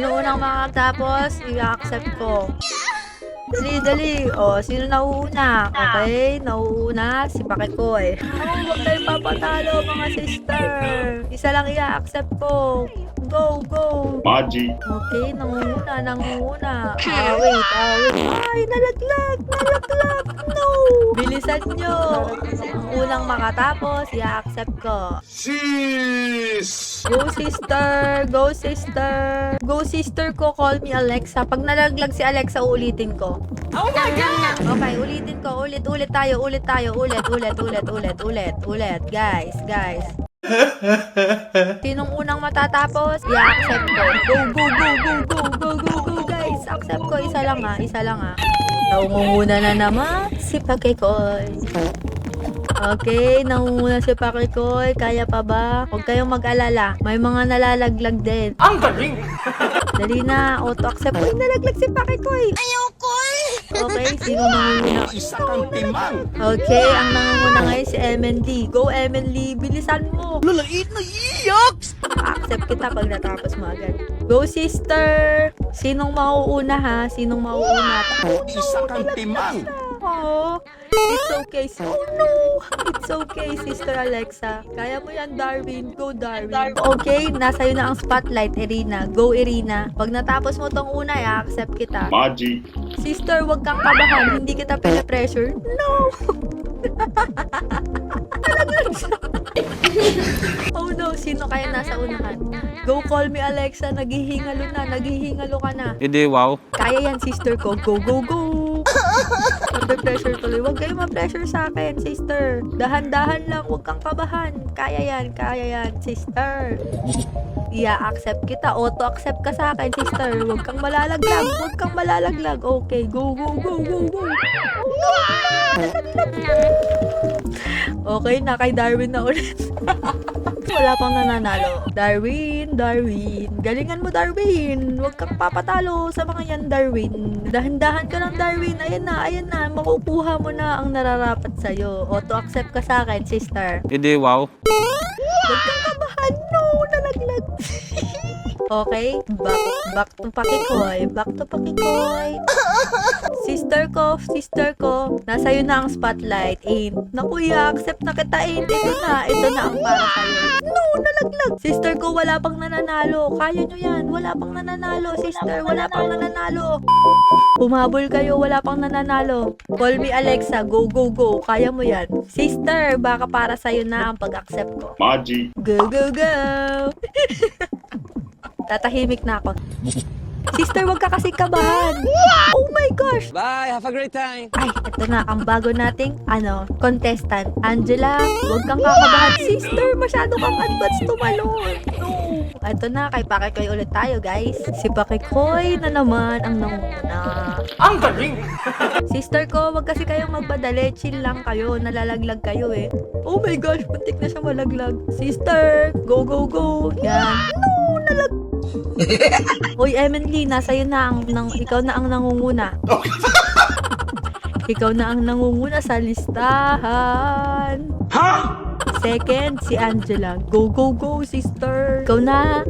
Sino unang makatapos, i-accept ko. Dali, dali. O, sino nauuna? Okay, nauuna si Pakikoy. Oh, huwag kayong papatalo, mga sister. Isa lang i-accept ko. Go, go. Maji, Okay, nangunguna, nangunguna. Ah, wait, ah, wait. Ay, nalaglag, nalaglag. No! Bilisan nyo. Ang unang makatapos, i-accept ko. Sis! Go sister! Go sister! Go sister ko, call me Alexa. Pag nalaglag si Alexa, uulitin ko. Oh my God! Okay, ulitin ko. Ulit, ulit tayo, ulit tayo. Ulit, ulit, ulit, ulit, ulit, ulit. Guys, guys. Sinong unang matatapos? I-accept ko. Go, go, go, go, go, go, go, go, guys. Accept ko. Isa lang ha, isa lang ha. Naunguna na naman si Pakikoy. Okay, nangunguna si Pakikoy. Kaya pa ba? Huwag kayong mag-alala. May mga nalalaglag din. Ang galing! Dali na, auto-accept. Uy, nalaglag si Pakikoy. Ayoko Okay, sino nangunguna? Isa kang timang! Okay, ang nangunguna ngayon si MND. Go, MND. Bilisan mo. Lalait na iyak! Accept kita pag natapos mo agad. Go, sister. Sinong mauuna ha? Sinong mauuna? Isa kang timang! Oh, it's okay. Oh no! It's okay, Sister Alexa. Kaya mo yan, Darwin. Go, Darwin. Okay, nasa iyo na ang spotlight, Irina. Go, Irina. Pag natapos mo tong una, i-accept kita. Maji, Sister, wag kang kabahan. Hindi kita pinapressure. No! Oh no, sino kaya nasa unahan? Go call me Alexa, naghihingalo na, naghihingalo ka na. Hindi, wow. Kaya yan, sister ko. Go, go, go! Under pressure tuloy. Huwag kayo ma-pressure sa akin, sister. Dahan-dahan lang, huwag kang kabahan. Kaya yan, kaya yan, sister. Iya-accept kita. Auto-accept ka sa akin, sister. Huwag kang malalaglag. Huwag kang malalaglag. Okay, go, go, go, go, go. Okay, na kay Darwin na ulit. Wala pang nananalo. Darwin, Darwin. Galingan mo, Darwin. Huwag kang papatalo sa mga yan, Darwin. Dahan-dahan ka lang, Darwin. Ayan na, ayan na. Makukuha mo na ang nararapat sa'yo. Auto-accept ka sa akin, sister. Hindi, wow. Huwag kang. Okay, back, back to Pakikoy. Back to Pakikoy. Sister ko, sister ko, nasa iyo na ang spotlight. Ain. Naku, accept na kita, Ain. Ito na, ito na ang para sa'yo. No, nalaglag. Sister ko, wala pang nananalo. Kaya nyo yan. Wala pang nananalo, sister. Wala pang nananalo. Humabol kayo, wala pang nananalo. Call me Alexa, go, go, go. Kaya mo yan. Sister, baka para sa'yo na ang pag-accept ko. Maji, Go, go, go! Tatahimik na ako. Sister, wag ka kasi kabahan. Oh my gosh! Bye! Have a great time! Ay, ito na ang bago nating, ano, contestant. Angela, wag kang kakabahan. Sister, masyado kang advanced tumalon. No. Ito na, kay Pakikoy ulit tayo, guys. Si Pakikoy na naman ang nanguna. Ang galing! Sister ko, wag kasi kayong magpadali. Chill lang kayo. Nalalaglag kayo eh. Oh my gosh, puntik na siya malaglag. Sister, go, go, go. Yan. No, nalag... Uy, Emily, nasa iyo na ang, nang, ikaw na ang nangunguna. ikaw na ang nangunguna sa listahan. Ha? Second, si Angela. Go, go, go, sister. Ikaw na.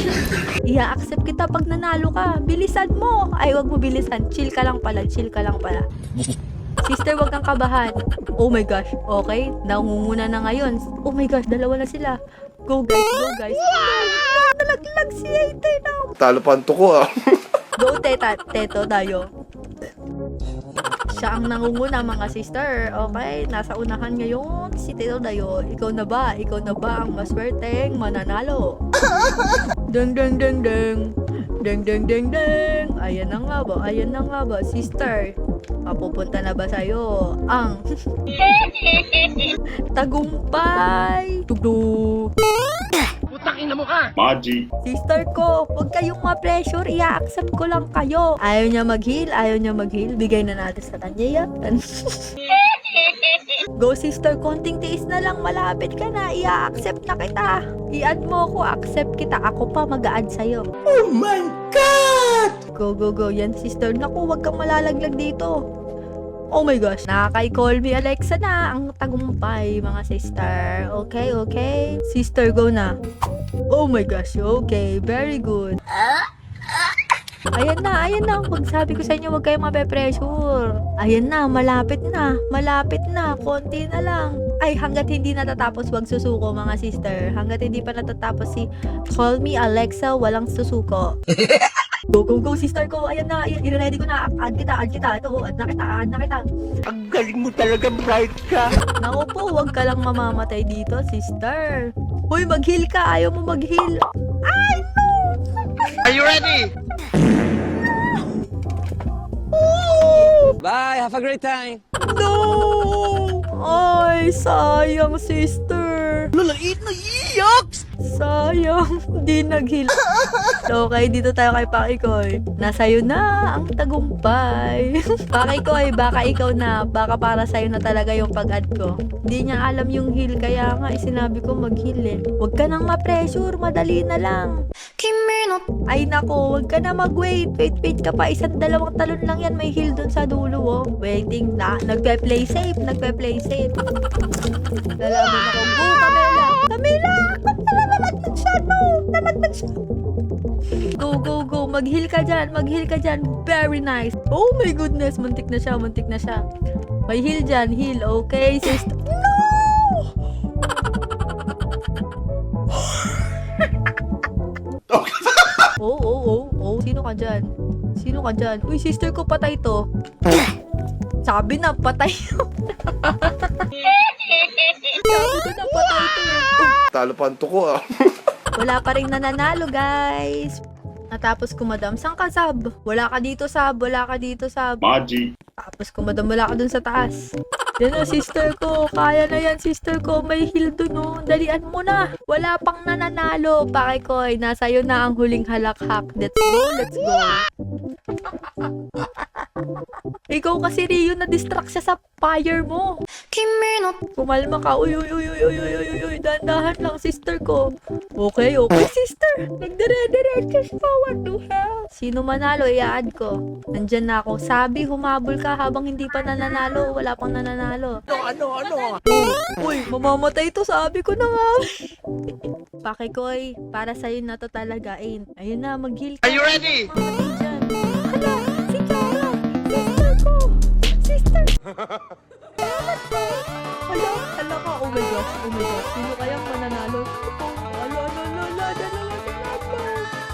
Ia-accept kita pag nanalo ka. Bilisan mo. Ay, wag mo bilisan. Chill ka lang pala. Chill ka lang pala. Sister, wag kang kabahan. Oh my gosh. Okay, nangunguna na ngayon. Oh my gosh, dalawa na sila. Go guys, go guys. No, nalaglag si Ate now. Talo pa ang tuko ah. Go, teta, teto tayo. Siya ang nangunguna mga sister. Okay, nasa unahan ngayon si Tito Dayo. Ikaw na ba? Ikaw na ba ang maswerteng mananalo? deng deng deng deng. Deng deng deng deng. Ayan na nga ba? Ayan na nga ba? Sister, mapupunta na ba sa'yo ang tagumpay? Tugtog. Maji, Sister ko, huwag kayong ma-pressure. I-accept ko lang kayo. Ayaw niya mag-heal, ayaw niya mag-heal. Bigay na natin sa kanya yan. Go sister, konting tiis na lang. Malapit ka na. I-accept na kita. I-add mo ako, accept kita. Ako pa mag-a-add sa'yo. Oh my God! Go, go, go. Yan sister. Naku, huwag kang malalaglag dito. Oh my gosh. Nakakay-call me Alexa na. Ang tagumpay, mga sister. Okay, okay. Sister, go na. Oh my gosh. Okay, very good. Ayan na, ayan na. Pag sabi ko sa inyo, huwag kayong mape-pressure. Ayan na, malapit na. Malapit na. Konti na lang. Ay, hanggat hindi natatapos, wag susuko mga sister. Hanggat hindi pa natatapos si Call Me Alexa, walang susuko. Go, go, go, sister ko. Ayan na, i-ready ko na. Add kita, add kita. Ito, add na kita, add na kita. Ang galing mo talaga, bright ka. Naku po, huwag ka lang mamamatay dito, sister. Uy, mag-heal ka. Ayaw mo mag-heal. Ay, no! Are you ready? Bye, have a great time. No! Ay, sayang, sister. Lalait na iyak! Sayang, di nag-heal. Okay, dito tayo kay Pakikoy. Nasa'yo na ang tagumpay. Pakikoy, baka ikaw na. Baka para sa'yo na talaga yung pag-add ko. Di niya alam yung heal, kaya nga isinabi ko mag-heal eh. Huwag ka nang ma-pressure, madali na lang. Ay nako, huwag ka na mag-wait. Wait, wait ka pa. Isang dalawang talon lang yan. May heal dun sa dulo, oh. Waiting na. Nagpe-play safe. Nagpe-play safe. Lalaban ako. Go, Camila! Camila! Siya, no! Nalaglag siya. Go, go, go. Mag-heal ka dyan. Mag-heal ka dyan. Very nice. Oh my goodness. Muntik na siya. Muntik na siya. May heal dyan. Heal. Okay, sister. No! Oh, oh, oh, oh. Sino ka dyan? Sino ka dyan? Uy, sister ko, patay to. Sabi na, patay yun. Sabi ko na, patay to. Talo pa ang tuko ah. Wala pa rin nananalo, guys. Natapos ko, madam. Saan ka, sab? Wala ka dito, sab. Wala ka dito, sab. Maji. Tapos ko, madam, wala ka dun sa taas. Yan o, sister ko. Kaya na yan, sister ko. May heal dun, oh. Dalian mo na. Wala pang nananalo. Pakikoy, nasa iyo na ang huling halakhak. Let's go, let's go. Ikaw kasi Rio na distract siya sa fire mo. Kimino. Kumalma ka. Uy, uy, uy, uy, uy, uy, uy, uy. Dandahan lang, sister ko. Okay, okay, sister. Nagdire-diretso forward to hell. Sino manalo, i-add ko. Nandyan na ako. Sabi, humabol ka habang hindi pa nananalo. Wala pang nananalo. Ano, ano, ano? Uy, mamamatay to. Sabi ko na nga. Pakikoy, eh. para sa'yo na to talaga, Ain. Ayun na, mag-heal ka. Are you ready? Mamatay. Hala. Sister. Hala, hala ka. Oh my gosh, oh my gosh. Sino kayang mananalo? Alo, alo, alo, alo, dalawa si Mama.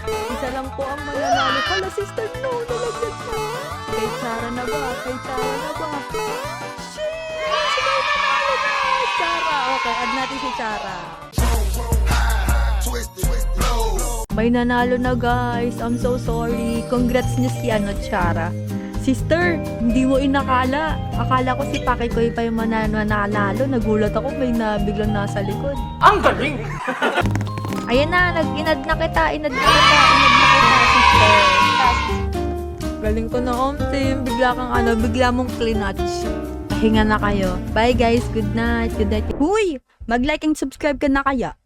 Isa lang po ang mananalo. Hala, sister, no, nalagyan siya. Kay Chara na ba? Kay Chara na ba? Shit! Sino ang mananalo na? Chara. Okay, add natin si Chara. May nanalo na guys. I'm so sorry. Congrats niyo si ano, Chara. Sister, hindi mo inakala. Akala ko si Pakikoy pa yung manano nanalo. Nagulat ako may na biglang nasa likod. Ang galing! Ayan na, nag-inad na kita, inad na kita, inad na kita, sister. Galing ko na, Om Tim. Bigla kang ano, bigla mong clinatch. Pahinga na kayo. Bye guys, good night, good night. Huy! Mag-like and subscribe ka na kaya.